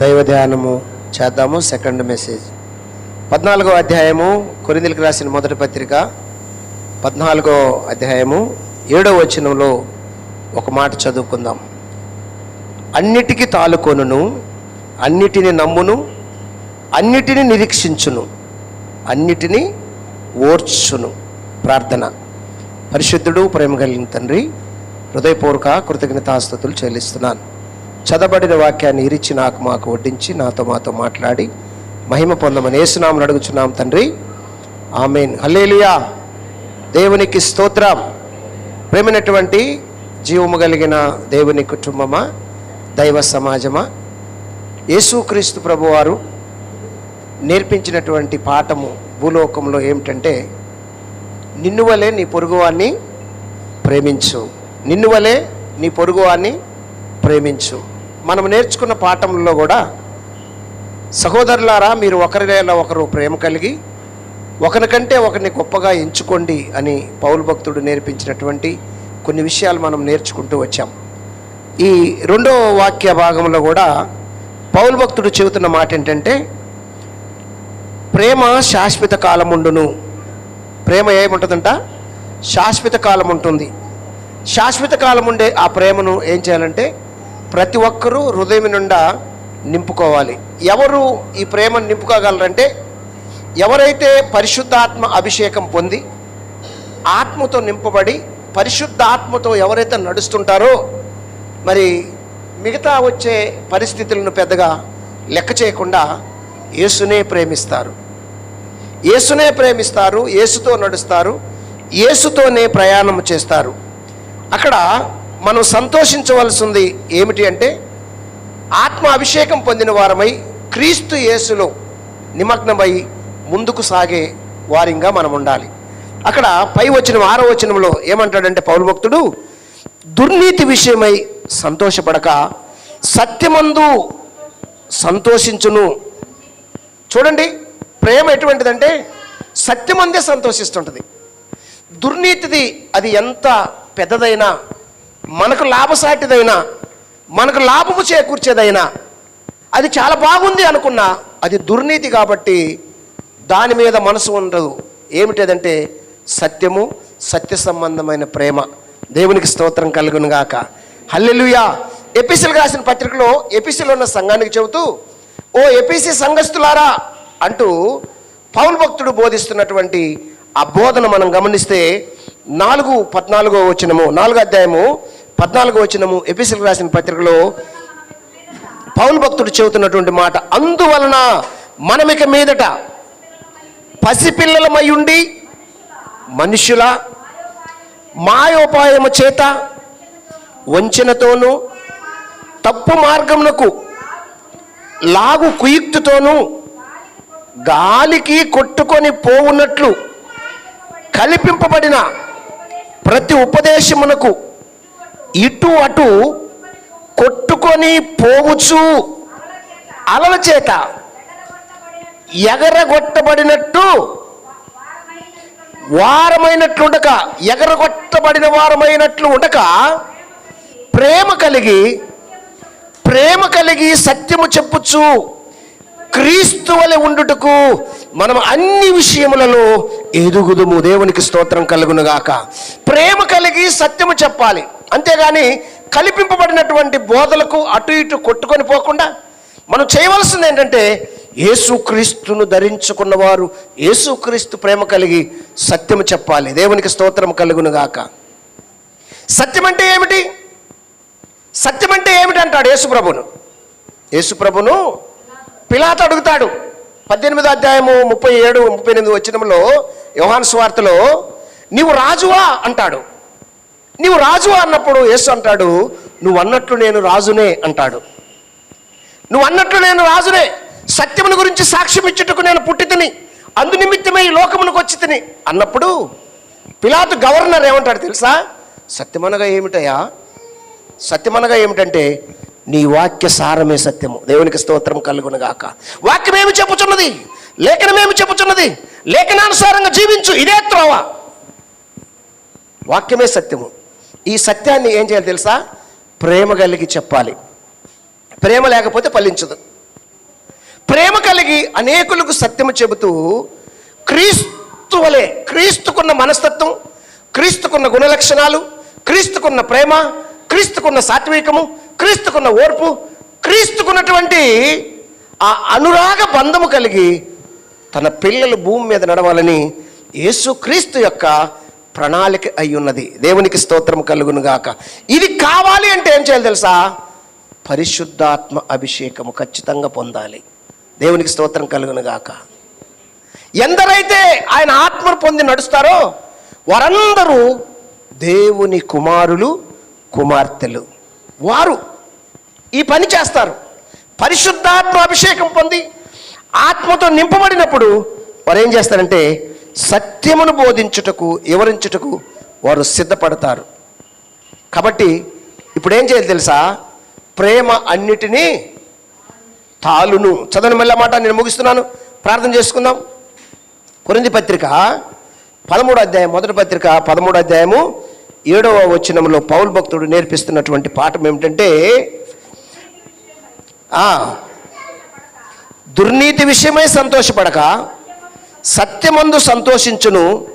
దైవ ధ్యానము చేద్దాము. Second message. పద్నాలుగో అధ్యాయము కొరిందులకు రాసిన మొదటి పత్రిక పద్నాలుగో అధ్యాయము ఏడో వచనంలో ఒక మాట చదువుకుందాం. అన్నిటికీ తాలుకొనును అన్నిటిని నమ్మును అన్నిటిని నిరీక్షించును అన్నిటిని ఓర్చును. ప్రార్థన. పరిశుద్ధుడు ప్రేమ కలిగిన తండ్రి హృదయపూర్వక కృతజ్ఞతాస్థుతులు చెల్లిస్తున్నాను. చదబడిన వాక్యాన్ని ఇరిచి నాకు మాకు వడ్డించి నాతో మాతో మాట్లాడి మహిమ పొందమని ఏసునామని అడుగుచున్నాం తండ్రి. ఆమెన్. హల్లేలుయా. దేవునికి స్తోత్రం. ప్రేమైనటువంటి జీవము కలిగిన దేవుని కుటుంబమా దైవ సమాజమా యేసుక్రీస్తు ప్రభువారు నేర్పించినటువంటి పాఠము భూలోకంలో ఏమిటంటే నిన్ను వలే నీ పొరుగువాన్ని ప్రేమించు. నిన్ను వలే నీ పొరుగువాన్ని ప్రేమించు. మనం నేర్చుకున్న పాఠంలో కూడా సహోదరులారా మీరు ఒకరిలో ఒకరు ప్రేమ కలిగి ఒకరికంటే ఒకరిని గొప్పగా ఎంచుకోండి అని పౌరు భక్తుడు నేర్పించినటువంటి కొన్ని విషయాలు మనం నేర్చుకుంటూ వచ్చాం. ఈ రెండో వాక్య భాగంలో కూడా పౌరు భక్తుడు చెబుతున్న మాట ఏంటంటే ప్రేమ శాశ్వత కాలం ఉండును ప్రేమ ఏముంటుందంట? శాశ్వత కాలం ఉంటుంది శాశ్వత కాలం ఉండే ఆ ప్రేమను ఏం చేయాలంటే ప్రతి ఒక్కరూ హృదయం నుండా నింపుకోవాలి. ఎవరు ఈ ప్రేమను నింపుకోగలరంటే ఎవరైతే పరిశుద్ధాత్మ అభిషేకం పొంది ఆత్మతో నింపబడి పరిశుద్ధాత్మతో ఎవరైతే నడుస్తుంటారో మరి మిగతా వచ్చే పరిస్థితులను పెద్దగా లెక్క చేయకుండా యేసునే ప్రేమిస్తారు. యేసునే ప్రేమిస్తారు యేసుతో నడుస్తారు యేసుతోనే ప్రయాణం చేస్తారు. అక్కడ మనం సంతోషించవలసింది ఏమిటి అంటే ఆత్మ అభిషేకం పొందిన వారమై క్రీస్తు యేసులో నిమగ్నమై ముందుకు సాగే వారింగా మనం ఉండాలి. అక్కడ పై వచనం ఆరో వచనంలో ఏమంటాడంటే పౌరు భక్తుడు దుర్నీతి విషయమై సంతోషపడక సత్యమందు సంతోషించును. చూడండి ప్రేమ ఎటువంటిదంటే సత్యమందే సంతోషిస్తుంటుంది. దుర్నీతిది అది ఎంత పెద్దదైనా మనకు లాభసాటిదైనా మనకు లాభము చేకూర్చేదైనా అది చాలా బాగుంది అనుకున్నా అది దుర్నీతి కాబట్టి దాని మీద మనసు ఉండదు. ఏమిటదంటే సత్యము సత్య సంబంధమైన ప్రేమ. దేవునికి స్తోత్రం కలుగునుగాక. హల్లెలుయా! హల్లెలూయా ఎపిసిల్ రాసిన పత్రికలో ఎపిసిల్ ఉన్న సంఘానికి చెబుతూ ఓ ఎపిసి సంఘస్థులారా అంటూ పౌల్ భక్తుడు బోధిస్తున్నటువంటి ఆ బోధన మనం గమనిస్తే నాలుగు పద్నాలుగో వచనము నాలుగో అధ్యాయము పద్నాలుగో వచనము ఎపిసిల్ రాసిన పత్రికలో పౌల్ భక్తుడు చెబుతున్నటువంటి మాట అందువలన మనమిక మీదట పసిపిల్లలమై ఉండి మనుషుల మాయోపాయము చేత వంచనతోనూ తప్పు మార్గమునకు లాగు కుయుక్తితోనూ గాలికి కొట్టుకొని పోవున్నట్లు కల్పింపబడిన ప్రతి ఉపదేశమునకు ఇటు అటు కొట్టుకొని పోవచ్చు. అలల చేత ఎగరగొట్టబడినట్టు వారమైనట్లు ఉండక ఎగరగొట్టబడిన వారమైనట్లు ఉండక ప్రేమ కలిగి ప్రేమ కలిగి సత్యము చెప్పుచు క్రీస్తు వలె ఉండుటకు మనం అన్ని విషయములలో ఎదుగుదుము. దేవునికి స్తోత్రం కలుగునుగాక. ప్రేమ కలిగి సత్యము చెప్పాలి. అంతేగాని కల్పింపబడినటువంటి బోధలకు అటు ఇటు కొట్టుకొని పోకుండా మనం చేయవలసింది ఏంటంటే యేసుక్రీస్తును ధరించుకున్న వారు యేసుక్రీస్తు ప్రేమ కలిగి సత్యము చెప్పాలి. దేవునికి స్తోత్రం కలుగునుగాక సత్యం అంటే ఏమిటి? సత్యం అంటే ఏమిటి అంటాడు యేసుప్రభును యేసుప్రభును పిలాత అడుగుతాడు. పద్దెనిమిదో అధ్యాయము ముప్పై ఏడు ముప్పై ఎనిమిది వచ్చినంలో యోహాన్ స్వార్తలో నీవు రాజువా అంటాడు. నీవు రాజు అన్నప్పుడు యేసు అంటాడు నువ్వు అన్నట్లు నేను రాజునే అంటాడు. నువ్వు అన్నట్లు నేను రాజునే సత్యమును గురించి సాక్ష్యం ఇచ్చుటకు నేను పుట్టి తిని అందు ఈ లోకమునకు వచ్చి తిని అన్నప్పుడు పిలాతు గవర్నర్ ఏమంటాడు తెలుసా? సత్యమనగా ఏమిటయా సత్యమనగా ఏమిటంటే నీ వాక్య సారమే సత్యము. దేవునికి స్తోత్రం కలుగునగాక. వాక్యం ఏమి చెప్పుచున్నది? లేఖనం ఏమి చెప్పుచున్నది? లేఖనానుసారంగా జీవించు ఇదే త్రోవ. వాక్యమే సత్యము. ఈ సత్యాన్ని ఏం చేయాలి తెలుసా? ప్రేమ కలిగి చెప్పాలి. ప్రేమ లేకపోతే ఫలించదు. ప్రేమ కలిగి అనేకులకు సత్యము చెబుతూ క్రీస్తు వలె క్రీస్తుకున్న మనస్తత్వం క్రీస్తుకున్న గుణలక్షణాలు క్రీస్తుకున్న ప్రేమ క్రీస్తుకున్న సాత్వికము క్రీస్తుకున్న ఓర్పు క్రీస్తుకున్నటువంటి ఆ అనురాగ బంధము కలిగి తన పిల్లలు భూమి మీద నడవాలని యేసు క్రీస్తు యొక్క ప్రణాళిక అయి ఉన్నది. దేవునికి స్తోత్రం కలుగును గాక. ఇది కావాలి అంటే ఏం చేయాలి తెలుసా? పరిశుద్ధాత్మ అభిషేకము ఖచ్చితంగా పొందాలి. దేవునికి స్తోత్రం కలుగును గాక. ఎందరైతే ఆయన ఆత్మను పొంది నడుస్తారో వారందరూ దేవుని కుమారులు కుమార్తెలు. వారు ఈ పని చేస్తారు. పరిశుద్ధాత్మ అభిషేకం పొంది ఆత్మతో నింపబడినప్పుడు వారు ఏం చేస్తారంటే సత్యమును బోధించుటకు వివరించుటకు వారు సిద్ధపడతారు. కాబట్టి ఇప్పుడు ఏం చేయాలి తెలుసా? ప్రేమ అన్నిటినీ తాలును. చదవని మళ్ళీ మాట నేను ముగిస్తున్నాను. ప్రార్థన చేసుకుందాం. కొరింది పత్రిక పదమూడు అధ్యాయం మొదటి పత్రిక పదమూడు అధ్యాయము ఏడవ వచనంలో పౌల్ భక్తుడు నేర్పిస్తున్నటువంటి పాఠం ఏమిటంటే దుర్నీతి విషయమై సంతోషపడక సత్యమందు సంతోషించును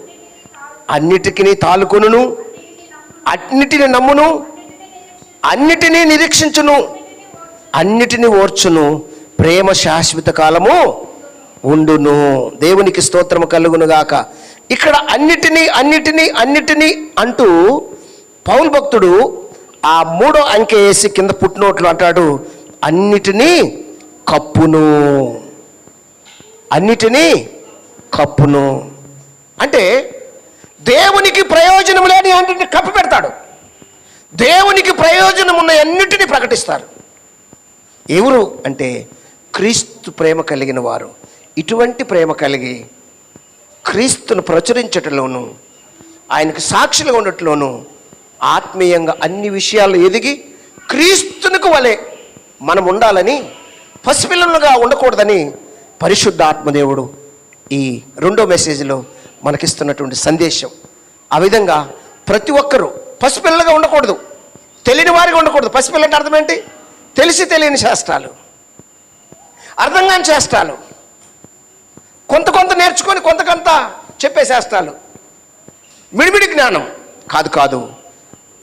అన్నిటికీ తాలుకొనును అన్నిటిని నమ్మును అన్నిటినీ నిరీక్షించును అన్నిటిని ఓర్చును ప్రేమ శాశ్వత కాలము ఉండును. దేవునికి స్తోత్రము కలుగునుగాక ఇక్కడ అన్నిటినీ అన్నిటినీ అన్నిటినీ అంటూ పౌల్ భక్తుడు ఆ మూడో అంకె వేసి కింద పుట్టినోట్లు అంటాడు అన్నిటినీ కప్పును అన్నిటినీ కప్పును. అంటే దేవునికి ప్రయోజనం లేని అన్నింటిని కప్పు పెడతాడు. దేవునికి ప్రయోజనం ఉన్న అన్నిటినీ ప్రకటిస్తారు. ఎవరు అంటే క్రీస్తు ప్రేమ కలిగిన వారు. ఇటువంటి ప్రేమ కలిగి క్రీస్తును ప్రచురించటంలోనూ ఆయనకు సాక్షులుగా ఉండటంలోను ఆత్మీయంగా అన్ని విషయాలు ఎదిగి క్రీస్తునికి వలె మనం ఉండాలని పసిపిల్లలుగా ఉండకూడదని పరిశుద్ధ ఆత్మదేవుడు ఈ రెండో మెసేజ్లో మనకిస్తున్నటువంటి సందేశం. ఆ విధంగా ప్రతి ఒక్కరూ పసిపిల్లగా ఉండకూడదు. తెలియని వారిగా ఉండకూడదు. పసిపిల్ల అంటే అర్థం ఏంటి? తెలిసి తెలియని శాస్త్రాలు. అర్థం కాని శాస్త్రాలు. కొంత కొంత నేర్చుకొని కొంత కొంత చెప్పే శాస్త్రాలు. మిడిమిడి జ్ఞానం. కాదు కాదు.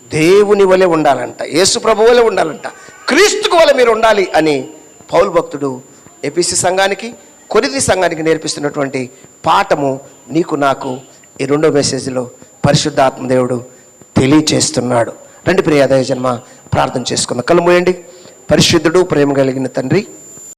దేవుని వలె ఉండాలంట. యేసు ప్రభు వలె ఉండాలంట. క్రీస్తుకు వలె మీరు ఉండాలి అని పౌల్ భక్తుడు ఎపిసి సంఘానికి కొరిది సంఘానికి నేర్పిస్తున్నటువంటి పాఠము నీకు నాకు ఈ రెండో మెసేజ్లో పరిశుద్ధాత్మదేవుడు తెలియచేస్తున్నాడు. రండి ప్రియాదయ జన్మ ప్రార్థన చేసుకుందాం. కళ్ళు మూయండి. పరిశుద్ధుడు ప్రేమ కలిగిన తండ్రి